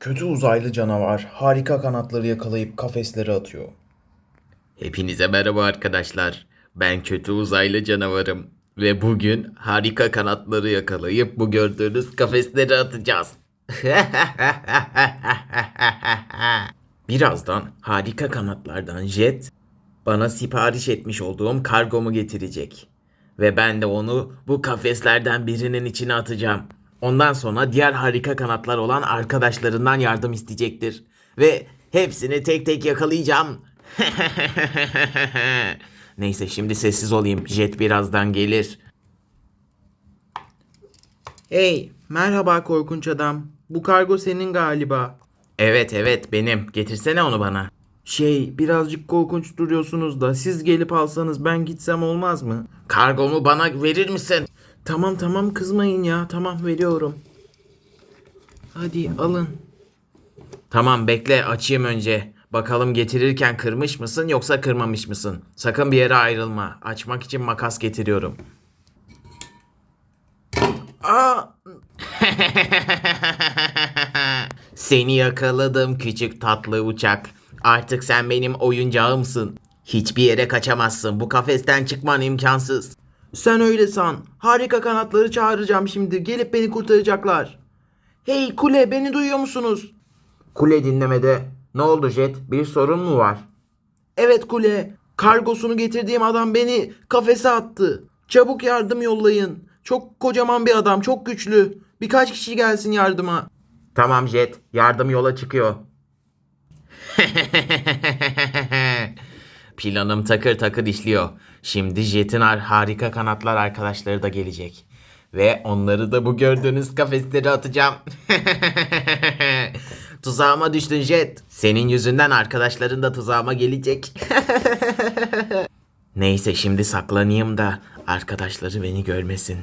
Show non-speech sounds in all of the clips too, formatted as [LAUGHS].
Kötü uzaylı canavar harika kanatları yakalayıp kafeslere atıyor. Hepinize merhaba arkadaşlar. Ben kötü uzaylı canavarım. Ve bugün harika kanatları yakalayıp bu gördüğünüz kafesleri atacağız. [LAUGHS] Birazdan harika kanatlardan Jet bana sipariş etmiş olduğum kargomu getirecek. Ve ben de onu bu kafeslerden birinin içine atacağım. Ondan sonra diğer harika kanatlar olan arkadaşlarından yardım isteyecektir. Ve hepsini tek tek yakalayacağım. [LAUGHS] Neyse şimdi sessiz olayım. Jet birazdan gelir. Hey, merhaba korkunç adam. Bu kargo senin galiba. Evet evet benim. Getirsene onu bana. Şey, birazcık korkunç duruyorsunuz da siz gelip alsanız ben gitsem olmaz mı? Kargomu bana verir misin? Tamam tamam kızmayın ya. Tamam veriyorum. Hadi alın. Tamam bekle açayım önce. Bakalım getirirken kırmış mısın yoksa kırmamış mısın? Sakın bir yere ayrılma. Açmak için makas getiriyorum. Aa, [LAUGHS] Seni yakaladım küçük tatlı uçak. Artık sen benim oyuncağımsın. Hiçbir yere kaçamazsın. Bu kafesten çıkman imkansız. Sen öyle san. Harika kanatları çağıracağım şimdi. Gelip beni kurtaracaklar. Hey kule beni duyuyor musunuz? Kule dinlemede. Ne oldu Jet? Bir sorun mu var? Evet kule. Kargosunu getirdiğim adam beni kafese attı. Çabuk yardım yollayın. Çok kocaman bir adam, çok güçlü. Birkaç kişi gelsin yardıma. Tamam Jet. Yardım yola çıkıyor. [LAUGHS] [LAUGHS] Planım takır takır işliyor. Şimdi Jet'in har- harika kanatlar arkadaşları da gelecek. Ve onları da bu gördüğünüz kafeslere atacağım. [LAUGHS] Tuzağıma düştün Jet. Senin yüzünden arkadaşların da tuzağıma gelecek. [LAUGHS] Neyse şimdi saklanayım da arkadaşları beni görmesin.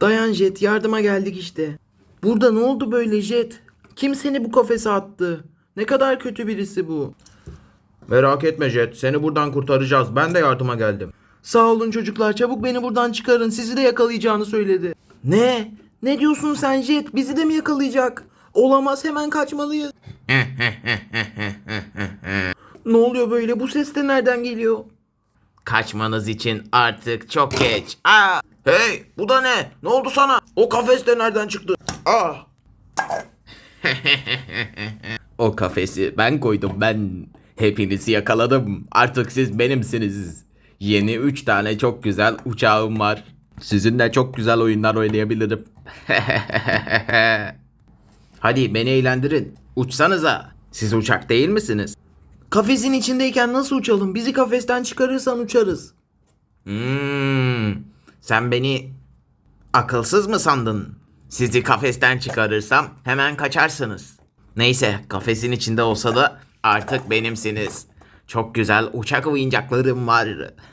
Dayan Jet, yardıma geldik işte. Burada ne oldu böyle Jet? Kim seni bu kafese attı? Ne kadar kötü birisi bu. Merak etme Jet, seni buradan kurtaracağız. Ben de yardıma geldim. Sağ olun çocuklar, çabuk beni buradan çıkarın. Sizi de yakalayacağını söyledi. Ne? Ne diyorsun sen Jet? Bizi de mi yakalayacak? Olamaz, hemen kaçmalıyız. [LAUGHS] ne oluyor böyle? Bu ses de nereden geliyor? Kaçmanız için artık çok geç. Aa! Hey, bu da ne? Ne oldu sana? O kafes de nereden çıktı? Ah! [LAUGHS] O kafesi ben koydum ben. Hepinizi yakaladım. Artık siz benimsiniz. Yeni 3 tane çok güzel uçağım var. Sizinle çok güzel oyunlar oynayabilirim. [LAUGHS] Hadi beni eğlendirin. Uçsanıza. Siz uçak değil misiniz? Kafesin içindeyken nasıl uçalım? Bizi kafesten çıkarırsan uçarız. Hmm, sen beni akılsız mı sandın? Sizi kafesten çıkarırsam hemen kaçarsınız. Neyse kafesin içinde olsa da artık benimsiniz. Çok güzel uçak oyuncaklarım var.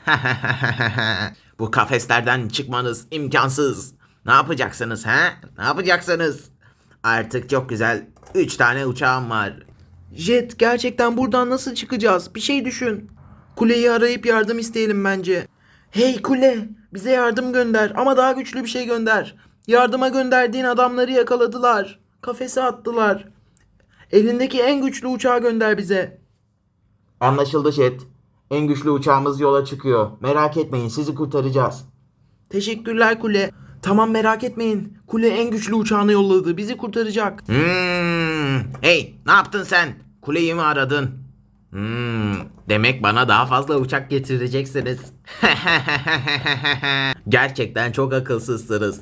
[LAUGHS] Bu kafeslerden çıkmanız imkansız. Ne yapacaksınız ha? Ne yapacaksınız? Artık çok güzel 3 tane uçağım var. Jet, gerçekten buradan nasıl çıkacağız? Bir şey düşün. Kuleyi arayıp yardım isteyelim bence. Hey kule, bize yardım gönder ama daha güçlü bir şey gönder. Yardıma gönderdiğin adamları yakaladılar. Kafese attılar. Elindeki en güçlü uçağı gönder bize. Anlaşıldı Jet. En güçlü uçağımız yola çıkıyor. Merak etmeyin sizi kurtaracağız. Teşekkürler kule. Tamam merak etmeyin. Kule en güçlü uçağını yolladı. Bizi kurtaracak. Hmm. Hey ne yaptın sen? Kuleyi mi aradın? Hmm. Demek bana daha fazla uçak getireceksiniz. [LAUGHS] Gerçekten çok akılsızsınız.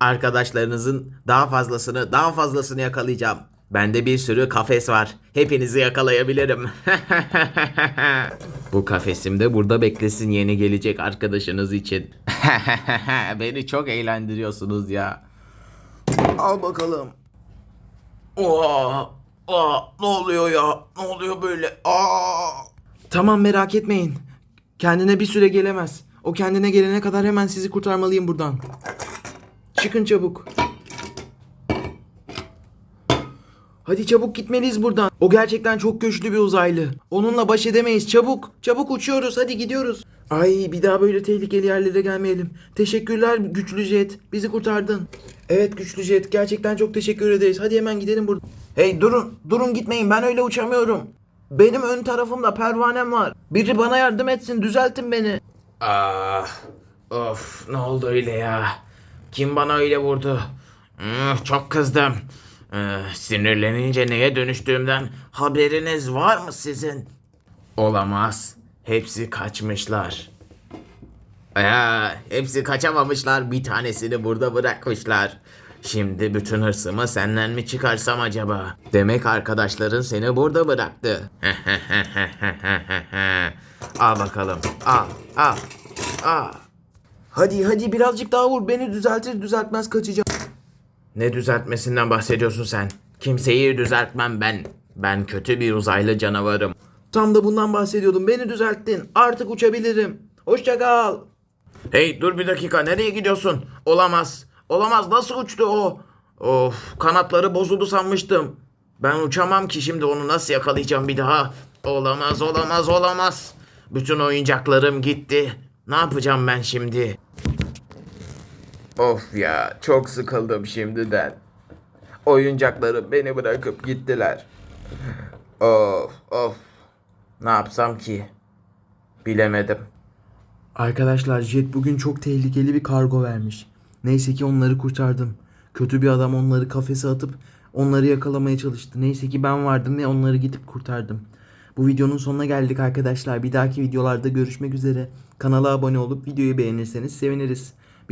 Arkadaşlarınızın daha fazlasını daha fazlasını yakalayacağım. Bende bir sürü kafes var. Hepinizi yakalayabilirim. [LAUGHS] Bu kafesim de burada beklesin yeni gelecek arkadaşınız için. [LAUGHS] Beni çok eğlendiriyorsunuz ya. Al bakalım. Oha! Aa, ne oluyor ya? Ne oluyor böyle? Aa! Tamam merak etmeyin. Kendine bir süre gelemez. O kendine gelene kadar hemen sizi kurtarmalıyım buradan. Çıkın çabuk. Hadi çabuk gitmeliyiz buradan. O gerçekten çok güçlü bir uzaylı. Onunla baş edemeyiz. Çabuk. Çabuk uçuyoruz. Hadi gidiyoruz. Ay bir daha böyle tehlikeli yerlere gelmeyelim. Teşekkürler güçlü jet. Bizi kurtardın. Evet güçlü jet. Gerçekten çok teşekkür ederiz. Hadi hemen gidelim buradan. Hey durun. Durun gitmeyin. Ben öyle uçamıyorum. Benim ön tarafımda pervanem var. Biri bana yardım etsin. Düzeltin beni. Ah, of ne oldu öyle ya? Kim bana öyle vurdu? Hmm, çok kızdım. Ee, sinirlenince neye dönüştüğümden haberiniz var mı sizin? Olamaz. Hepsi kaçmışlar. Ya, hepsi kaçamamışlar. Bir tanesini burada bırakmışlar. Şimdi bütün hırsımı senden mi çıkarsam acaba? Demek arkadaşların seni burada bıraktı. [LAUGHS] al bakalım. Al, al, al. Hadi hadi birazcık daha vur. Beni düzeltir düzeltmez kaçacağım. Ne düzeltmesinden bahsediyorsun sen? Kimseyi düzeltmem ben. Ben kötü bir uzaylı canavarım. Tam da bundan bahsediyordum. Beni düzelttin. Artık uçabilirim. Hoşça kal. Hey dur bir dakika nereye gidiyorsun? Olamaz. Olamaz nasıl uçtu o? Of kanatları bozuldu sanmıştım. Ben uçamam ki şimdi onu nasıl yakalayacağım bir daha? Olamaz olamaz olamaz. Bütün oyuncaklarım gitti. Ne yapacağım ben şimdi? Of ya çok sıkıldım şimdiden. Oyuncaklarım beni bırakıp gittiler. Of of. Ne yapsam ki? Bilemedim. Arkadaşlar Jet bugün çok tehlikeli bir kargo vermiş. Neyse ki onları kurtardım. Kötü bir adam onları kafese atıp onları yakalamaya çalıştı. Neyse ki ben vardım ve onları gidip kurtardım. Bu videonun sonuna geldik arkadaşlar. Bir dahaki videolarda görüşmek üzere. Kanala abone olup videoyu beğenirseniz seviniriz.